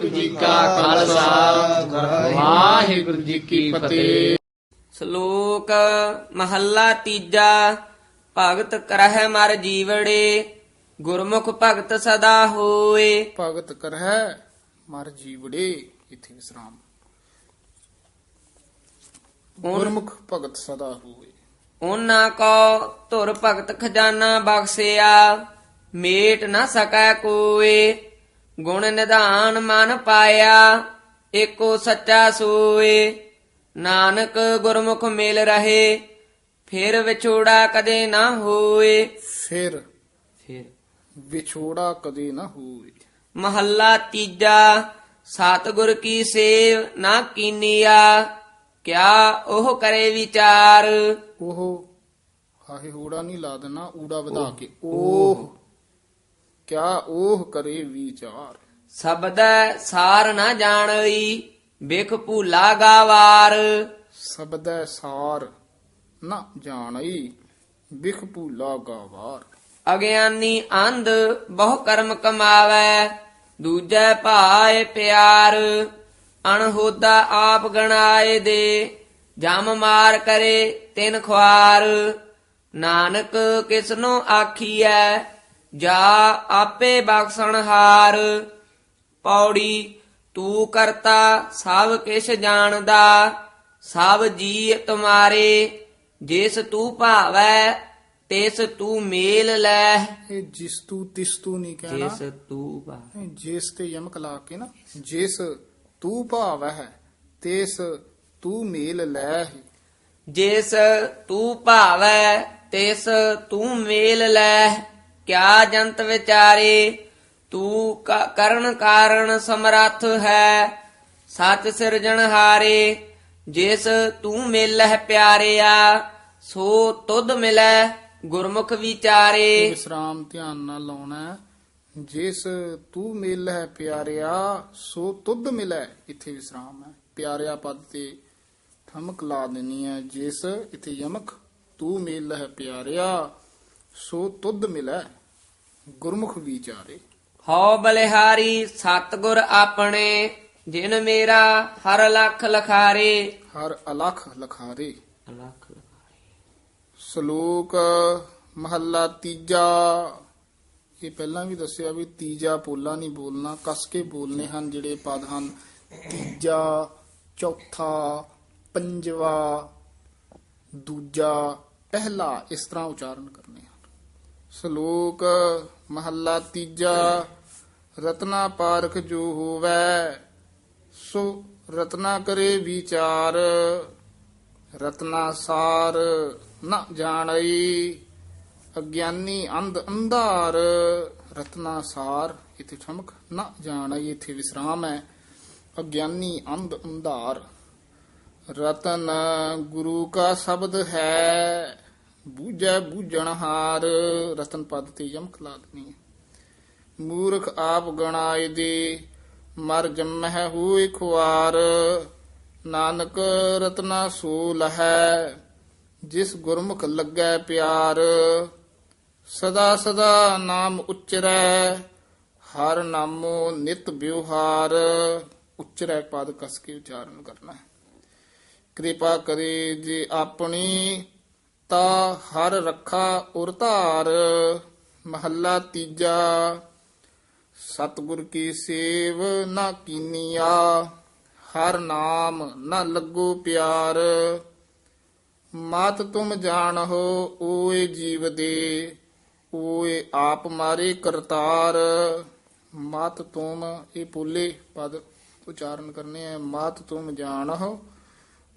ਵਾਹਿਗੁਰੂ ਜੀ ਕਾ ਖਾਲਸਾ। ਵਾਹਿਗੁਰੂ ਜੀ ਕੀ ਫਤਿਹ। ਸ਼ਲੋਕ ਮਹੱਲਾ ਤੀਜਾ ਭਗਤ ਕਰਹਿ ਮਰ ਜੀਵੜੇ ਗੁਰਮੁਖ ਭਗਤ ਸਦਾ ਹੋਏ। ਭਗਤ ਕਰਹਿ ਮਰ ਜੀਵੜੇ ਇਥੇ ਵਿਸਰਾਮ। ਗੁਰਮੁਖ ਭਗਤ ਸਦਾ ਹੋਏ। ਉਹਨਾਂ ਕੋ ਧੁਰ ਭਗਤ ਖਜ਼ਾਨਾ ਬਖਸਿਆ ਮੇਟ ਨਾ ਸਕੈ ਕੋਏ। ਗੁਣ ਨਿਧਾਨ ਮਨ ਪਾਇਆ ਏਕੋ ਸੱਚਾ ਸੋਏ। ਨਾਨਕ ਗੁਰਮੁਖ ਮਿਲ ਰਹੇ ਫਿਰ ਵਿਛੋੜਾ ਕਦੇ ਨਾ ਹੋਏ। ਫਿਰ ਫਿਰ ਵਿਛੋੜਾ ਕਦੇ ਨਾ ਹੋਏ। ਮਹੱਲਾ ਤੀਜਾ ਸਤਿਗੁਰ ਕੀ ਸੇਵ ਨਾ ਕੀਨੀਆ ਕਿਆ ਉਹ ਕਰੇ ਵਿਚਾਰ। ਉਹ ਹਾਹੇ ਹੂੜਾ ਨਹੀਂ ਲਾ ਦੇਣਾ ਊੜਾ ਵਧਾ ਕੇ। ਉਹ ਕਿਆ ਉਹ ਕਰੇ ਵਿਚਾਰ? ਸਬਦੈ ਸਾਰ ਨਾ ਜਾਣਈ ਬਿਖ ਭੂਲਾ ਗਾਵਾਰ। ਸਬਦੈ ਸਾਰ ਨਾ ਜਾਣਈ ਬਿਖ ਭੂਲਾ ਗਾਵਾਰ। ਅਗਿਆਨੀ ਅੰਧ ਬਹੁ ਕਰਮ ਕਮਾਵੈ ਦੂਜੈ ਭਾਏ ਪਿਆਰ। ਅਣਹੋਦਾ ਆਪ ਗਣਾਏ ਦੇ ਜਮ ਮਾਰ ਕਰੇ ਤਿਨ ਖੁਆਰ। ਨਾਨਕ ਕਿਸਨੋ ਆਖੀਐ ਜਾ ਆਪੇ ਬਖਸ਼ਣ ਹਾਰ ਪੌੜੀ ਤੂੰ ਕਰਤਾ ਸਭ ਕਿਛ ਜਾਣਦਾ ਸਭ ਜੀ ਤੁਮਾਰੇ ਜਿਸ ਤੂੰ ਭਾਵੈ ਤਿਸ ਤੂੰ ਮੇਲ ਲੈ। ਇਹ ਜਿਸ ਤੂੰ ਤਿਸ ਤੂੰ ਨਹੀਂ ਕਹਿਣਾ। ਜਿਸ ਤੂੰ ਭਾਵੈ। ਜਿਸ ਤੇ ਯਮਕ ਲਾ ਕੇ ਨਾ ਜਿਸ ਤੂੰ ਭਾਵ ਹੈ ਤਿਸ ਤੂੰ ਮੇਲ ਲੈ ਜਿਸ ਤੂੰ ਭਾਵੈ ਤਿਸ ਤੂੰ ਮੇਲ ਲੈ। ਕਿਆ ਜੰਤ ਵਿਚਾਰੇ? ਤੂੰ ਕਰਨ ਕਾਰਨ ਸਮਰੱਥ ਹੈ ਸਤ ਸਿਰਜਣਹਾਰੇ ਜਿਸ ਤੂੰ ਮਿਲਹਿ ਪਿਆਰਿਆ, ਸੋ ਤੁਧ ਮਿਲੈ ਗੁਰਮੁਖ ਵਿਚਾਰੇ। ਵਿਸਰਾਮ ਧਿਆਨ ਨਾਲ ਲਾਉਣਾ ਜਿਸ ਤੂੰ ਮਿਲ ਹੈ ਪਿਆਰਿਆ, ਸੋ ਤੁਧ ਮਿਲੈ ਇੱਥੇ ਵਿਸਰਾਮ ਹੈ। ਪਿਆਰਿਆ ਪਦ ਤੇ ਠਮਕ ਲਾ ਦੇਣੀ ਹੈ। ਜਿਸ ਇੱਥੇ ਯਮਕ ਤੂੰ ਮਿਲ ਹੈ ਪਿਆਰਿਆ, ਸੋ ਤੁਧ ਮਿਲੈ ਗੁਰਮੁਖ ਵਿਚਾਰੇ। ਹਉ ਬਲਿਹਾਰੀ ਸਤਗੁਰ ਆਪਣੇ ਜਿਨ ਮੇਰਾ ਹਰ ਲਖ ਲਖਾਰੇ। ਹਰ ਅਲਖ ਲਖਾਰੇ। ਲਖ ਸ਼ਲੋਕ ਮਹੱਲਾ ਤੀਜਾ। ਇਹ ਪਹਿਲਾਂ ਵੀ ਦੱਸਿਆ ਵੀ ਤੀਜਾ ਪੋਲਾ ਨਹੀਂ ਬੋਲਣਾ ਕਸ ਕੇ ਬੋਲਨੇ ਹਨ ਜਿਹੜੇ ਪਦ ਹਨ। ਤੀਜਾ ਚੌਥਾ ਪੰਜਵਾ ਦੂਜਾ ਪਹਿਲਾ ਇਸ ਤਰ੍ਹਾਂ ਉਚਾਰਨ ਕਰਨੇ ਸ਼ਲੋਕ, ਮਹੱਲਾ ਤੀਜਾ ਰਤਨਾ ਪਾਰਖ ਜੋ ਹੋਵੇ, ਸੋ ਰਤਨਾ ਕਰੇ ਵਿਚਾਰ, ਰਤਨਾ ਸਾਰ ਨਾ ਜਾਣਈ, ਅਗਿਆਨੀ ਅੰਧ ਅੰਧਾਰ, ਰਤਨਾ ਸਾਰ, ਇਥੇ ਠਮਕ, ਨਾ ਜਾਣਈ, ਇਥੇ ਵਿਸਰਾਮ ਹੈ, ਅਗਿਆਨੀ ਅੰਧ ਅੰਧਾਰ। ਰਤਨ ਗੁਰੂ ਕਾ ਸ਼ਬਦ ਹੈ ਬੂਝੈ ਬੂਝਣਹਾਰ, ਰਤਨ ਪਦ ਤੇ ਯਮਕ ਲਾ ਦੇਣੀ ਹੈ ਮੂਰਖ ਆਪ ਗਣਾਏ ਦੇ, ਮਰ ਜੰਮਹਿ ਹੋਏ ਖੁਆਰ। ਨਾਨਕ ਰਤਨਾ ਸੂਲ ਹੈ, ਜਿਸ ਗੁਰਮੁਖ ਲੱਗੈ ਪਿਆਰ। ਸਦਾ ਸਦਾ ਨਾਮ ਉਚਰੈ, ਹਰ ਨਾਮੋ ਨਿਤ ਵਿਵਹਾਰ। ਉਚਰੈ ਪਦ ਕਸ ਕੇ ਉਚਾਰਨ ਕਰਨਾ। ਕਿਰਪਾ ਕਰੇ ਜੇ ਆਪਣੀ ਤਾ ਹਰ ਰੱਖਾ ਉਰ ਧਾਰ, ਮਹੱਲਾ ਤੀਜਾ। ਸਤਿਗੁਰ ਕੀ ਸੇਵ ਨਾ ਕੀਨੀਆ, ਹਰ ਨਾਮ ਨਾ ਲੱਗੋ ਪਿਆਰ। ਮਤ ਤੁਮ ਜਾਣੋ ਓਏ ਜੀਵ ਦੇ, ਓਏ ਆਪ ਮਾਰੇ ਕਰਤਾਰ। ਮਤ ਤੁਮ, ਇਹ ਪੁੱਲੇ ਪਦ ਉਚਾਰਨ ਕਰਨੇ ਹੈ ਮਾਤ ਤੁਮ ਜਾਣੋ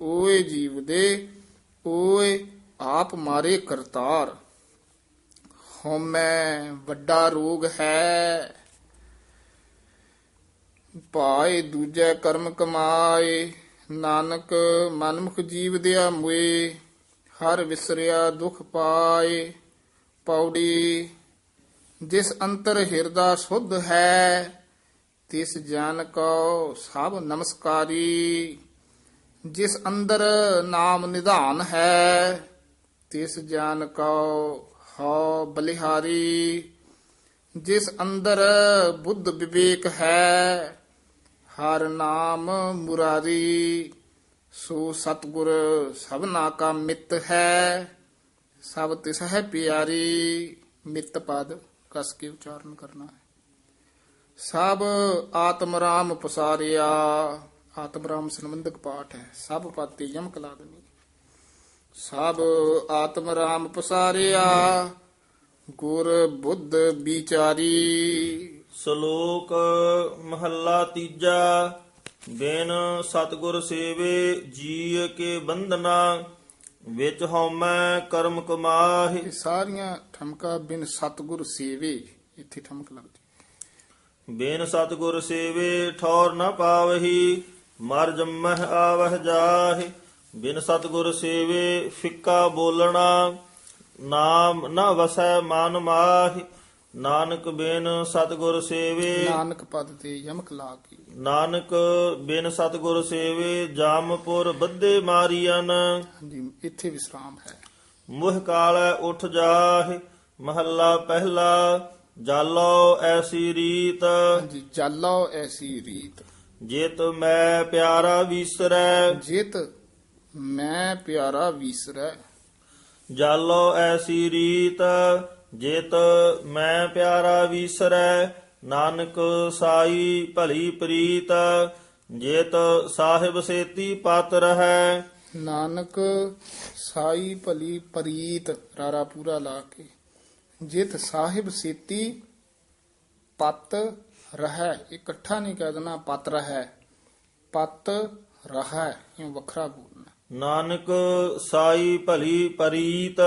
ਓਏ ਜੀਵ ਦੇ, ਓਏ ਆਪ ਮਾਰੇ ਕਰਤਾਰ। ਹਉਮੈ ਵੱਡਾ ਰੋਗ ਹੈ। ਪਾਏ ਦੂਜੇ ਕਰਮ ਕਮਾਏ। ਨਾਨਕ ਮਨਮੁਖ ਜੀਵ ਦਿਆ ਮੁਏ। ਹਰ ਵਿਸਰਿਆ ਦੁਖ ਪਾਏ। ਪੌੜੀ, ਜਿਸ ਅੰਤਰ ਹਿਰਦਾ ਸੁਧ ਹੈ, ਤਿਸ ਜਨ ਕੋ ਸਭ ਨਮਸਕਾਰੀ। ਜਿਸ ਅੰਦਰ ਨਾਮ ਨਿਧਾਨ ਹੈ ਤਿਸ ਜਾਨ ਕੋ ਹਉ ਬਲਿਹਾਰੀ, ਜਿਸ ਅੰਦਰ ਬੁੱਧ ਵਿਵੇਕ ਹੈ, ਹਰ ਨਾਮ ਮੁਰਾਰੀ। ਸੋ ਸਤਗੁਰ ਸਭਨਾ ਕਾ ਮਿੱਤ ਹੈ, ਸਭ ਤਿਸ ਹੈ ਪਿਆਰੀ। ਮਿੱਤ ਪਦ ਕਸ ਕੇ ਉਚਾਰਨ ਕਰਨਾ ਹੈ। ਸਭ ਆਤਮ ਰਾਮ ਪਸਾਰਿਆ, ਆਤਮ ਰਾਮ ਸੰਬੰਧਕ ਪਾਠ ਹੈ। ਸਭ ਪਦ ਯਮ ਯਮਕ ਲਾ ਸਭ ਆਤਮ ਰਾਮ ਪਸਾਰਿਆ ਗੁਰ ਬੁੱਧ ਵਿਚਾਰੀ। ਸ਼ਲੋਕ ਮਹੱਲਾ ਤੀਜਾ ਬਿਨ ਸਤਗੁਰ ਸੇਵੇ ਜੀ ਕੇ ਬੰਧਨਾ ਵਿੱਚ ਹਉਮੈ ਕਰਮ ਕਮਾਹਿ। ਸਾਰੀਆਂ ਠਮਕਾ ਬਿਨ ਸਤਗੁਰ ਸੇਵੇ ਇੱਥੇ ਠਮਕ ਲੱਗਦੀ। ਬਿਨ ਸਤਗੁਰ ਸੇਵੇ ਠੌਰ ਨ ਪਾਵਹੀ ਮਰ ਜੰਮਹਿ ਆਵਹਿ ਜਾਹਿ। ਬਿਨ ਸਤਗੁਰ ਸੇਵੇ ਫਿੱਕਾ ਬੋਲਣਾ ਨਾਮ ਨ ਵਸੈ ਮਨ ਮਾਹਿ ਨਾਨਕ ਬਿਨ ਸਤਗੁਰ ਸੇਵੇ। ਨਾਨਕ ਪਦ ਤੇ ਯਮਕ ਲਾ ਕੇ। ਨਾਨਕ ਬਿਨ ਸਤਗੁਰ ਸੇਵੇ ਜਾਮਪੁਰ ਬੱਧੇ ਮਾਰੀਅਨ ਹਾਂਜੀ ਇੱਥੇ ਵਿਸਰਾਮ ਹੈ। ਮੁਹ ਕਾਲੈ ਉਠ ਜਾਹਿ ਮਹੱਲਾ ਪਹਿਲਾ ਜਾਲੋ ਐਸੀ ਰੀਤ। ਹਾਂਜੀ ਜਾਲੋ ਐਸੀ ਰੀਤ। ਜਿਤ ਮੈਂ ਪਿਆਰਾ ਵਿਸਰੈ। ਜਿਤ ਮੈਂ ਪਿਆਰਾ ਵੀਸਰੈ। ਜਾਲੋ ਐਸੀ ਰੀਤ ਜਿਤ ਮੈਂ ਪਿਆਰਾ ਵਿਸਰੈ। ਨਾਨਕ ਸਾਈ ਭਲੀ ਪ੍ਰੀਤ ਜਿਤ ਸਾਹਿਬ ਸੇਤੀ ਪਤ ਰਹੈ। ਨਾਨਕ ਸਾਈ ਭਲੀ ਪ੍ਰੀਤ ਰਾਰਾ ਪੂਰਾ ਲਾ ਕੇ। ਜਿਤ ਸਾਹਿਬ ਸੇਤੀ ਪਤ ਰਹਿ। ਇਕੱਠਾ ਨਹੀਂ ਕਹਿ ਦੇਣਾ ਪਤ ਰਹਿ। ਪਤ ਰਹਿ ਇਹ ਵੱਖਰਾ ਬੋਲਣਾ ਨਾਨਕ ਸਾਈ ਭਲੀ ਪ੍ਰੀਤ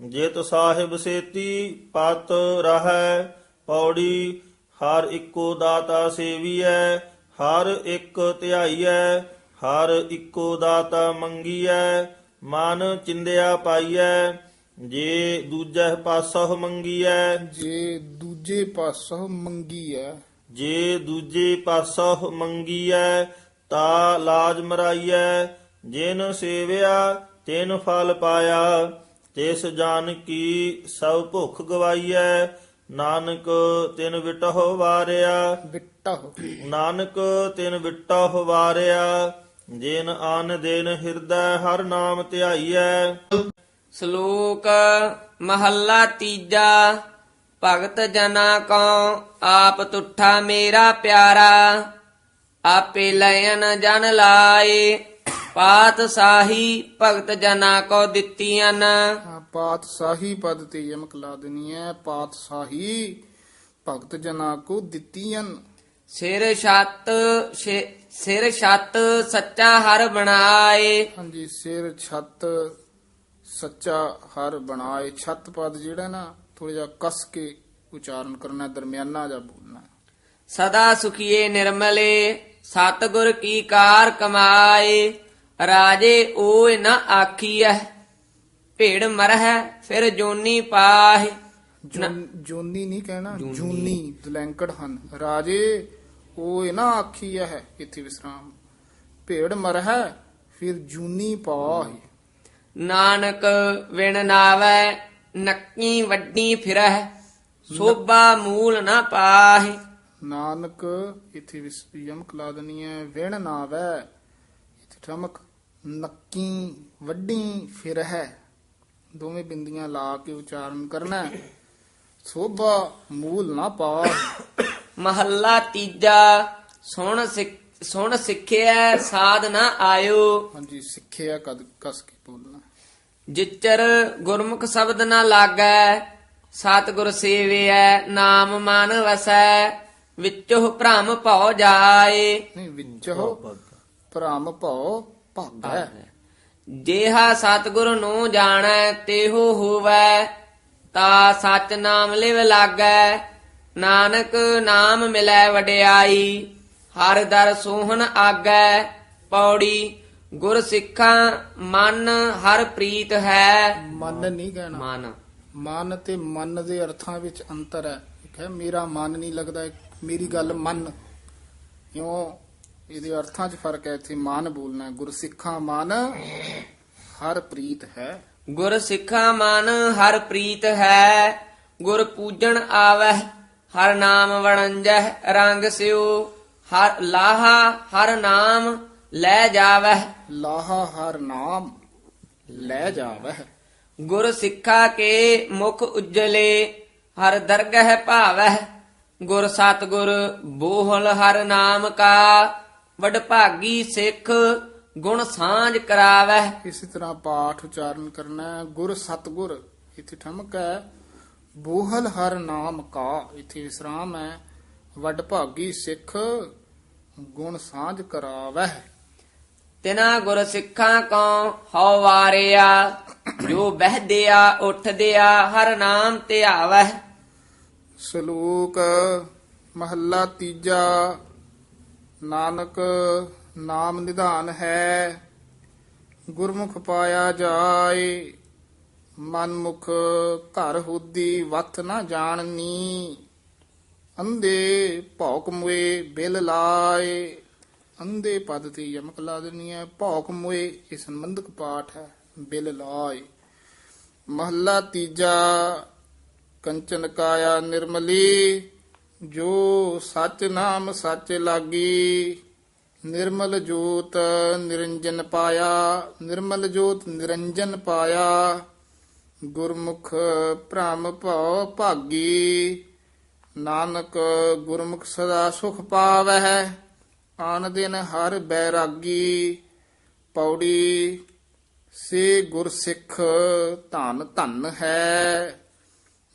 ਜਿਤ ਸਾਹਿਬ ਸੇਤੀ ਪਤ ਰਹੈ ਪੌੜੀ ਹਰ ਇੱਕੋ ਦਾਤਾ ਸੇਵੀਐ ਹਰ ਇੱਕ ਧਿਆਈਐ ਹਰ ਇੱਕੋ ਦਾਤਾ ਮੰਗੀਐ ਮਨ ਚਿੰਦਿਆ ਪਾਈਐ ਜੇ ਦੂਜੇ ਪਾਸੋਂ ਮੰਗੀਐ। ਜੇ ਦੂਜੇ ਪਾਸੋਂ ਮੰਗੀ ਹੈ ਜੇ ਦੂਜੇ ਪਾਸੋਂ ਮੰਗੀਐ ਤਾ ਲਾਜ ਮਰਾਈਐ ਜਿਨ ਸੇਵਿਆ ਤਿਨ ਫਲ ਪਾਇਆ ਤਿਸ ਜਾਨ ਕੀ ਸਭ ਭੁਖ ਗਵਾਈਐ ਨਾਨਕ ਤਿਨ ਵਿਟਹੁ ਵਾਰਿਆ। ਬਿੱਟਾ ਹੋ ਨਾਨਕ ਤਿਨ ਵਿਟਹੁ ਵਾਰਿਆ ਜਿਨ ਆਨ ਦਿਨ ਹਿਰਦੈ ਹਰ ਨਾਮ ਧਿਆਈਐ। ਸ਼ਲੋਕ ਮਹੱਲਾ ਤੀਜਾ ਭਗਤ ਜਨਾ ਕੋ ਆਪ ਤੁਠਾ ਮੇਰਾ ਪਿਆਰਾ ਆਪੇ ਲੈਨ ਜਨ ਲਾਏ। ਪਾਤ ਸਾਹੀ ਭਗਤ ਜਨਾ ਕੋ ਦਿੱਤੀਆਂ ਹਾਂ, ਪਾਤਸ਼ਾਹੀ ਪਦ ਤੇ ਯਮਕ ਲਾ ਦੇਣੀ ਹੈ। ਪਾਤਸ਼ਾਹੀ ਭਗਤ ਜਨਾ ਕੋ ਦਿੱਤੀਆਂ ਸਿਰ ਛੱਤ ਸਿਰ ਛੱਤ ਸੱਚਾ ਹਰ ਬਣਾਏ। ਹਾਂਜੀ ਸਿਰ ਛੱਤ ਸੱਚਾ ਹਰ ਬਣਾਏ। ਛੱਤ ਪਦ ਜਿਹੜਾ ਨਾ ਥੋੜਾ ਜਿਹਾ ਕਸ ਕੇ ਉਚਾਰਨ ਕਰਨਾ ਦਰਮਿਆਨਾ ਜਾ ਬੋਲਣਾ। ਸਦਾ ਸੁਖੀਏ ਨਿਰਮਲੇ ਸਤਿਗੁਰ ਕੀ ਕਾਰ ਕਮਾਏ। ਰਾਜੇ ਓਏ ਨ ਆਖੀਐ ਭੇੜ ਮਰਹਿ ਫਿਰ ਜੋਨੀ ਪਾਹਿ। ਜੋਨ- ਜੋਨੀ ਨਹੀਂ ਕਹਿਣਾ ਜੂਨੀ। ਦਲੈਂਕੜ ਹਨ। ਰਾਜੇ ਉਹ ਇਹ ਨਾ ਆਖੀ ਹੈ ਇੱਥੇ ਵਿਸਰਾਮ। ਭੇੜ ਮਰਹਿ ਫਿਰ ਜੂਨੀ ਪਾਹੀ। ਨਾਨਕ ਵਿਣ ਨਾਵੈ ਨੱਕੀ ਵੱਡੀ ਫਿਰਹਿ। ਸੋਭਾ ਮੂਲ ਨ ਪਾਹਿ। ਨਾਨਕ ਇੱਥੇ ਵਿਸ- ਯਮਕ ਲਾ ਦੇਣੀ ਹੈ ਵਿਣ ਨਾਵੈ ਇੱਥੇ ਠਮਕ। ਨੱਕੀ ਵੱਡੀ ਫਿਰ ਹੈ। ਦੋਵੇਂ ਬਿੰਦੀਆਂ ਲਾ ਕੇ ਉਚਾਰਨ ਕਰਨਾ। ਸੋਭਾ ਮੂਲ ਨਾ ਪਾ ਮਹੱਲਾ ਤੀਜਾ ਸੁਣ ਸਿੱਖ- ਸੁਣ ਸਿੱਖਿਆ ਸਾਧ ਨ ਆਇਓ। ਹਾਂਜੀ ਸਿੱਖਿਆ ਕਦ ਕਸ ਕੇ ਬੋਲਣਾ ਜਿਚਰ ਗੁਰਮੁਖ ਸ਼ਬਦ ਨ ਲਾਗੈ ਸਤਿਗੁਰ ਸੇਵਿਐ ਨਾਮ ਮਨ ਵਸੈ ਵਿੱਚੋ ਭ੍ਰਮ ਭਉ ਜਾਏ। ਨਹੀਂ ਵਿੱਚੋ ਭ੍ਰਮ ਭਉ ਭਾਗੈ ਜੇਹਾ ਸਤਿਗੁਰ ਨੂੰ ਜਾਣੈ ਤੇਹੋ ਹੋਵੈ। ਤਾ ਸਚ ਨਾਮ ਲਿਵ ਲਾਗੈ ਨਾਨਕ ਨਾਮ ਮਿਲੈ ਵਡਿਆਈ। ਹਰ ਦਰ ਸੋਹਣ ਆਗੈ ਪੌੜੀ ਗੁਰ ਸਿੱਖਾਂ ਮਨ ਹਰ ਪ੍ਰੀਤ ਹੈ। ਮਨ ਨਹੀਂ ਕਹਿਣਾ। ਮਨ। ਮਨ ਤੇ ਮਨ ਦੇ ਅਰਥਾਂ ਵਿੱਚ ਅੰਤਰ ਹੈ। ਹੈ ਮੇਰਾ ਮਨ ਨਹੀਂ ਲੱਗਦਾ ਮੇਰੀ ਗੱਲ ਮੰਨ। ਕਿਉਂ ਇਹਦੇ ਅਰਥਾਂ 'ਚ ਫ਼ਰਕ ਹੈ ਇੱਥੇ ਮਨ ਬੋਲਣਾ ਹੈ। ਗੁਰਸਿੱਖਾਂ ਮਨ ਹਰ ਪ੍ਰੀਤ ਹੈ। ਗੁਰ ਸਿੱਖਾਂ ਮਨ ਹਰ ਪ੍ਰੀਤ ਹੈ। ਗੁਰ ਪੂਜਣ ਆਵਹਿ ਹਰ ਨਾਮ ਵਣੰਜਹਿ ਰੰਗ ਸਿਓ ਹਰ ਲਾਹਾ ਹਰ ਨਾਮ ਲੈ ਜਾਵਹਿ। ਲਾਹਾ ਹਰ ਨਾਮ ਲੈ ਜਾਵਹਿ। ਗੁਰ ਸਿੱਖਾ ਕੇ ਮੁਖ ਉਜਲੇ ਹਰ ਦਰਗਹਿ ਭਾਵਹਿ। ਗੁਰ ਸਤਗੁਰ ਬੋਹਲ ਹਰ ਨਾਮ ਕਾ। ਵਡਭਾਗੀ ਸਿੱਖ ਗੁਣ ਸਾਂਝ ਕਰਾਵਹਿ। ਇਸੇ ਤਰ੍ਹਾਂ ਪਾਠ ਉਚਾਰਨ ਕਰਨਾ ਹੈ। ਗੁਰ ਸਤਗੁਰ ਇੱਥੇ ਠਮਕ ਹੈ। ਬੋਹਲ ਹਰ ਨਾਮ ਕਾ ਇੱਥੇ ਵਿਸਰਾਮ ਹੈ। ਵੱਡ ਭਾਗੀ ਸਿੱਖ ਗੁਣ ਸਾਂਝ ਕਰਾਵਹਿ। ਤਿਨਾ ਗੁਰ ਸਿੱਖਾਂ ਕੋ ਹਉ ਵਾਰਿਆ ਜੋ ਬਹਿਦਿਆ ਉੱਠਦਿਆ ਹਰ ਨਾਮ ਧਿਆਵਹਿ। ਸ਼ਲੋਕ ਮਹੱਲਾ ਤੀਜਾ। ਨਾਨਕ ਨਾਮ ਨਿਧਾਨ ਹੈ, ਗੁਰਮੁਖ ਪਾਇਆ ਜਾਏ, ਮਨਮੁਖ ਘਰ ਹੁਦੀ ਵਤ ਨਾ ਜਾਣਨੀ ਅੰਦੇ ਭੌਕ ਮੁਏ ਬਿਲ ਲਾਏ ਅੰਦੇ ਪਦ ਤੇ ਯਮਕ ਲਾ ਦੇਣੀ ਹੈ, ਭੌਕ ਮੁਏ ਇਹ ਸੰਬੰਧਕ ਪਾਠ ਹੈ, ਬਿਲ ਲਾਏ। ਮਹੱਲਾ ਤੀਜਾ, ਕੰਚਨ ਕਾਇਆ ਨਿਰਮਲੀ ਜੋ ਸਚ ਨਾਮ ਸਚ ਲਾਗੀ, ਨਿਰਮਲ ਜੋਤ ਨਿਰੰਜਨ ਪਾਇਆ, ਨਿਰਮਲ ਜੋਤ ਨਿਰੰਜਨ ਪਾਇਆ, ਗੁਰਮੁਖ ਭ੍ਰਮ ਭਉ ਭਾਗੀ, ਨਾਨਕ ਗੁਰਮੁਖ ਸਦਾ ਸੁਖ ਪਾਵਹਿ, ਆਨ ਦਿਨ ਹਰ ਬੈਰਾਗੀ, ਪੌੜੀ ਸੇ ਗੁਰਸਿੱਖ ਧਨ ਧਨ ਹੈ।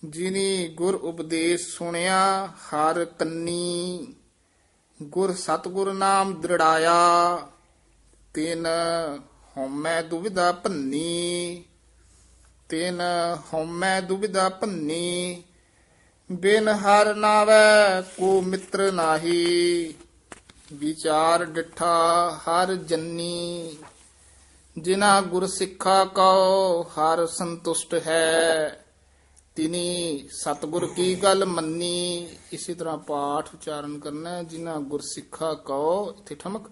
ਜਿਨੀ ਗੁਰ ਉਪਦੇਸ਼ ਸੁਣਿਆ, ਹਰ ਕੰਨੀ। ਗੁਰ ਸਤਗੁਰ ਨਾਮ ਦ੍ਰਿੜਾਇਆ, ਤਿਨ ਹਉਮੈ ਦੁਬਿਧਾ ਭੰਨੀ। ਤਿਨ ਹਉਮੈ ਦੁਬਿਧਾ ਭੰਨੀ, ਬਿਨ ਹਰ ਨਾਵੈ ਕੋ ਮਿੱਤਰ ਨਾਹੀ। ਵਿਚਾਰ ਡਿਠਾ ਹਰ ਜੰਨੀ। ਜਿਨਾ ਗੁਰ ਸਿੱਖਾ ਕਉ, ਹਰ ਸੰਤੁਸ਼ਟ ਹੈ। ਤਿਨੀ, ਸਤਗੁਰ ਕੀ ਗੱਲ ਮੰਨੀ? ਇਸੇ ਤਰ੍ਹਾਂ ਪਾਠ ਉਚਾਰਨ ਕਰਨਾ ਹੈ ਜਿਨਾ ਗੁਰ ਸਿੱਖਾ ਕਉ ਇਥੇ ਠਮਕ।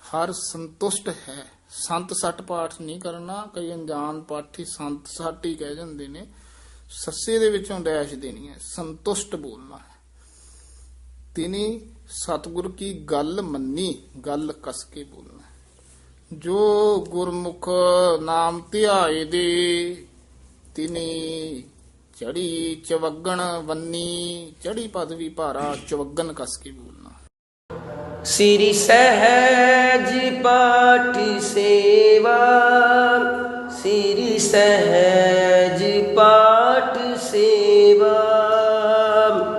ਹਰ ਸੰਤੁਸ਼ਟ ਹੈ। ਸੰਤ ਸੱਟ ਪਾਠ ਨਹੀਂ ਕਰਨਾ। ਕਈ ਅਣਜਾਣ ਪਾਠੀ ਸੰਤ ਸੱਟ ਹੀ ਕਹਿ ਜਾਂਦੇ ਨੇ। ਸੱਸੇ ਦੇ ਵਿੱਚੋਂ ਡੈਸ਼ ਦੇਣੀ ਹੈ। ਸੰਤੁਸ਼ਟ ਬੋਲਣਾ ਹੈ। ਤਿਨੀ, ਸਤਗੁਰ ਕੀ ਗੱਲ ਮੰਨੀ? ਗੱਲ ਕਸ ਕੇ ਬੋਲਣਾ ਜੋ ਗੁਰਮੁਖ ਨਾਮ ਧਿਆਏ ਦੇ, ਤਿਨੀ ਚੜੀ ਚਵਗਣ ਵੰਨੀ ਚੜੀ ਪਦਵੀ ਭਾਰਾ, ਚਵਗਣ ਕਸ ਕੇ ਬੋਲਣਾ। ਸ੍ਰੀ ਸਹਿਜ ਪਾਠ ਸੇਵਾ, ਸ੍ਰੀ ਸਹਿਜ ਪਾਠ ਸੇਵਾ।